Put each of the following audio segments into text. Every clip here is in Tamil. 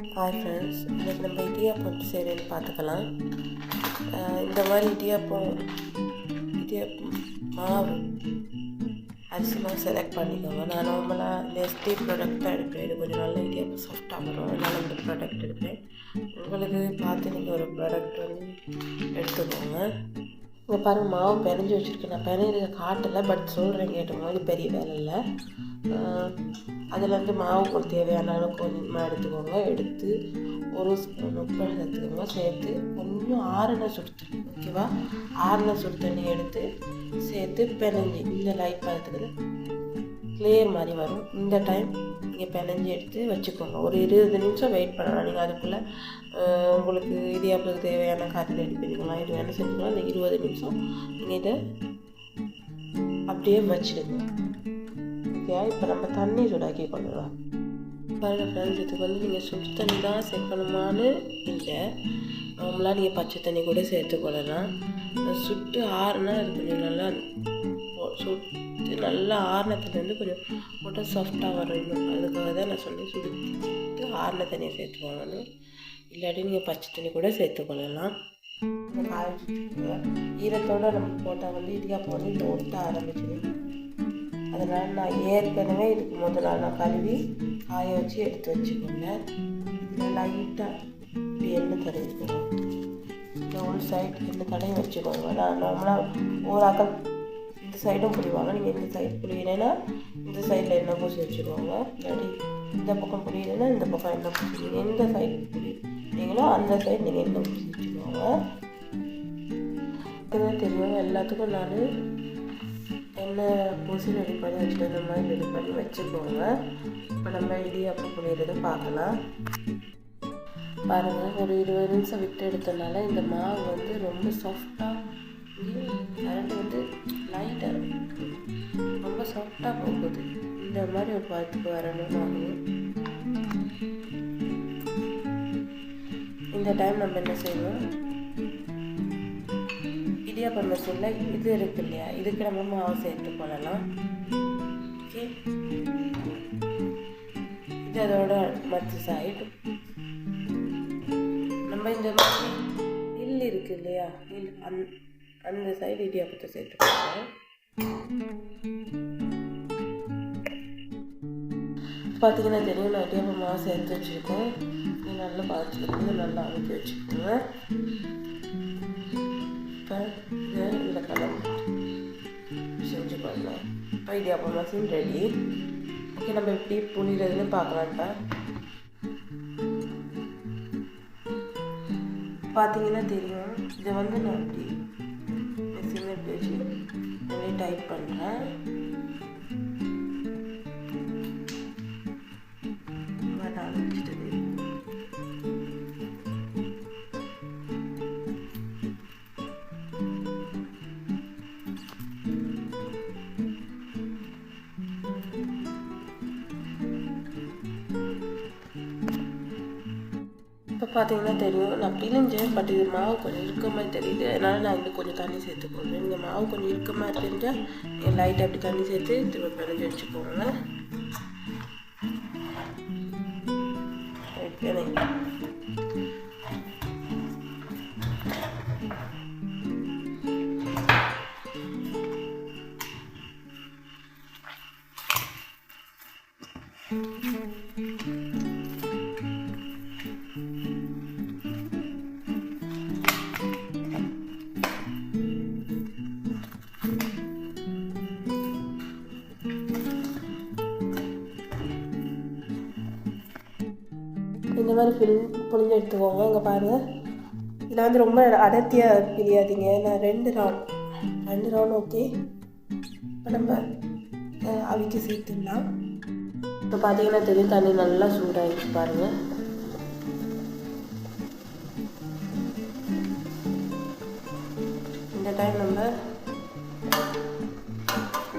ஹாய் ஃப்ரெண்ட்ஸ் இன்றைக்கி நம்ம இடியாப்பம் செய்கிறேன்னு பார்த்துக்கலாம். இந்த மாதிரி இடியாப்பம் இடியாப்பம் மாவு அரிசி மாவு செலக்ட் பண்ணிக்கோங்க. நான் நார்மலாக நெஸ்டி ப்ராடக்ட் தான் எடுப்பேன். இது கொஞ்சம் நல்ல இடியாப்பம் சாஃப்டாக வரும். அதனால் இந்த ப்ராடக்ட் எடுப்பேன். உங்களுக்கு பார்த்து நீங்கள் ஒரு ப்ராடக்ட் வந்து எடுத்துக்கோங்க. இங்கே பாருங்கள் மாவு பிணைஞ்சு வச்சுருக்கேன் நான் பிணைஞ்ச காட்டலை பட் சொல்கிறேன் கேட்டுக்கோங்க இது பெரிய வேலை இல்லை. அதுலேருந்து மாவு தேவையான அளவு கொஞ்சமாக எடுத்துக்கோங்க. எடுத்து ஒரு ஸ்பூன் உப்பு சேர்த்துக்கோங்க சேர்த்து கொஞ்சம் ஆறுன சுடு தண்ணி ஓகேவா? ஆறுன சுடு தண்ணி எடுத்து சேர்த்து பிணைஞ்சி இந்த லைட் பதத்துக்கு கிளியர் மாதிரி வரும். இந்த டைம் நீங்கள் பிணைஞ்சி எடுத்து வச்சுக்கோங்க. ஒரு இருபது நிமிஷம் வெயிட் பண்ணலாம். நீங்கள் அதுக்குள்ளே உங்களுக்கு இடியாப்பத்துக்கு தேவையான காய்ச்சல் ரெடி பண்ணிக்கலாம். இது வேணால் செஞ்சுக்கலாம். இந்த இருபது நிமிஷம் நீங்கள் இதை அப்படியே வச்சுடுங்க ஓகேயா இப்போ நம்ம தண்ணி சூடாக்கி கொள்ளலாம் பாருங்கள் ஃப்ரெண்ட்ஸ் இதுக்கு வந்து நீங்கள் சுடு தண்ணி தான் சேர்க்கணுமான்னு இல்லை. நார்மலாக நீங்கள் பச்சை தண்ணி கூட சேர்த்துக்கொள்ளலாம் சுட்டு ஆறுனா அது கொஞ்சம் நல்லா சுட்டு நல்லா ஆறுனத்துலேருந்து கொஞ்சம் போட்டால் சாஃப்டாக வரும் இன்னும் அதுக்காக தான் நான் சொன்னேன் சுட்டு ஆறுன தண்ணியை சேர்த்துக்கோங்கன்னு இல்லாட்டி நீங்கள் பச்சை தண்ணி கூட சேர்த்துக்கொள்ளலாம் கொள்ளலாம். ஈரத்தோடு நம்ம போட்டால் வந்து இடியாப்பம் வந்து ஒட்ட ஆரம்பிச்சிடும். அதனால் நான் ஏற்கனவே இதுக்கு முதல் நாள் நான் கழுவி காய வச்சு எடுத்து வச்சுக்கோங்க லைட்டாக இப்படி எண்ணெய் தடவிக்கோங்க இந்த ஒரு சைடு எண்ணெய் தடவி வச்சுக்கோங்க. நான் நார்மலாக ஒரு இந்த சைடும் புரியுவாங்க நீங்கள் இந்த சைடு புரியலைன்னா இந்த சைடில் எண்ணெய் பூசி வச்சுக்கோங்க. இல்லாட்டி இந்த பக்கம் புரியலைன்னா இந்த பக்கம் எண்ணெய் பூசி நீங்கள் எந்த சைடு புரியுங்களோ அந்த சைடு நீங்கள் எண்ணெய் பூசி வச்சுக்கோங்க. இதுதான் தெரியும் எல்லாத்துக்கும் நான் என்ன பூசி ரெடி பண்ணி வச்சுட்டு இந்த மாதிரி ரெடி பண்ணி வச்சுக்கோங்க. இப்போ நம்ம இடியாப்பம் புளியறதை பார்க்கலாம். பாருங்கள் ஒரு இருபது நிமிஷம் விட்டு எடுத்தனால இந்த மாவு வந்து ரொம்ப சாஃப்டாக கரண்ட் வந்து லைட்டாக ரொம்ப சாஃப்டாக போகுது. இந்த மாதிரி ஒரு பார்த்துக்கு வரணும் மாவு இந்த டைம் நம்ம என்ன செய்யணும்? இடியாப்பம் மிஷினில் இது இருக்கு இல்லையா? இதுக்கு நம்ம மாவு சேர்த்து கொள்ளலாம் ஓகே இது அதோட மற்ற சைடு நம்ம இந்த மாதிரி இல் இருக்கு இல்லையா? இல் அந் அந்த சைடு இடியாப்பத்தை சேர்த்துக்கோங்க பார்த்தீங்கன்னா தெரியும் நான் இடியாப்பமாக சேர்த்து வச்சுருக்கேன். நல்லா பார்த்துக்கிட்டு நல்லா அனுப்பி வச்சுக்கோங்க. செஞ்சு பண்ணலாம் இப்போ இடியாப்பம் மசின் ரெடி ஓகே நம்ம எப்படி புளிறதுன்னு பார்க்கலாம்ப்பா. பார்த்தீங்கன்னா தெரியும் இதை வந்து நான் இப்படி மிஷினில் இப்படி வச்சு அப்படியே டைப் பண்ணுறேன் வர பார்த்தீங்கன்னா தெரியும். நான் பிழிஞ்சேன் பட் இது மாவு கொஞ்சம் இருக்க மாதிரி தெரியுது. அதனால் நான் இன்னும் கொஞ்சம் தண்ணி சேர்த்துக்கொள்வேன் இந்த மாவு கொஞ்சம் இருக்க மாதிரி தெரிஞ்சால் நீங்கள் லைட்டாக அப்படி தண்ணி சேர்த்து திரும்ப பிணைஞ்சு வச்சுக்கோங்க. இந்த மாதிரி பிழி புழிஞ்சு எடுத்துக்கோங்க இங்கே பாருங்கள் இதில் வந்து ரொம்ப அடர்த்தியாக பிரியாதீங்க. நான் ரெண்டு ரவுண்ட் ரெண்டு ரவுண்ட் ஓகே இப்போ நம்ம அவிக்க சேர்த்துடலாம். இப்போ பார்த்தீங்கன்னா தெரியும் தண்ணி நல்லா சூடாகிடுச்சு பாருங்கள் இந்த டைம் நம்ம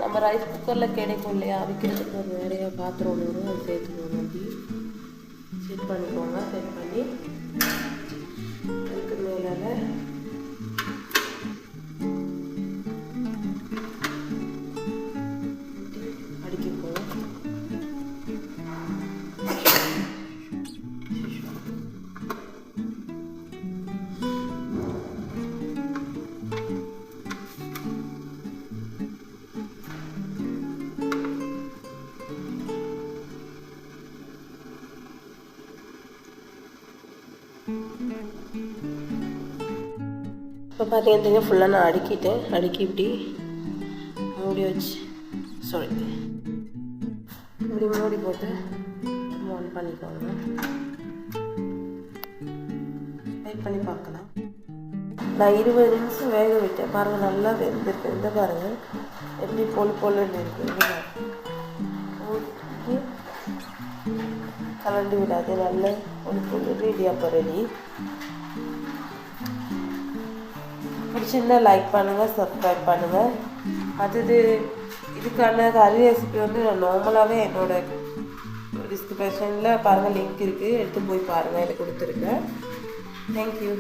நம்ம ரைஸ் குக்கரில் கிடைக்கும் இல்லையா? அவிக்கிறதுக்கு ஒரு நிறைய பாத்திரம் ஒன்று வரும் அது அப்படி செட் பண்ணிக்கோங்க செட் பண்ணி. இப்போ பார்த்தீங்கன்னா ஃபுல்லாக நான் அடுக்கிட்டேன். அடுக்கி இப்படி மூடி வச்சு சாரி இப்படி மூடி போட்டு ஆன் பண்ணிக்கோங்க. வெயிட் பண்ணி பார்க்கலாம். நான் இருபது நிமிஷம் வேக விட்டேன். பாருங்கள் நல்லா வெந்திருக்கு. இந்த பாருங்கள் எப்படி பொல் பொல்லுன்னு இருக்குது கலந்து விடாது நல்ல ஒரு பொல்லு இடியாப்பம் ரெடி பிடிச்சிருந்தா லைக் பண்ணுங்கள் சப்ஸ்கிரைப் பண்ணுங்கள் அடுத்தது இதுக்கான கறி ரெசிபி வந்து நான் நார்மலாகவே என்னோட டிஸ்கிரிப்ஷனில் பாருங்கள் லிங்க் இருக்குது எடுத்து போய் பாருங்கள் இதை கொடுத்துருக்கேன் தேங்க்யூ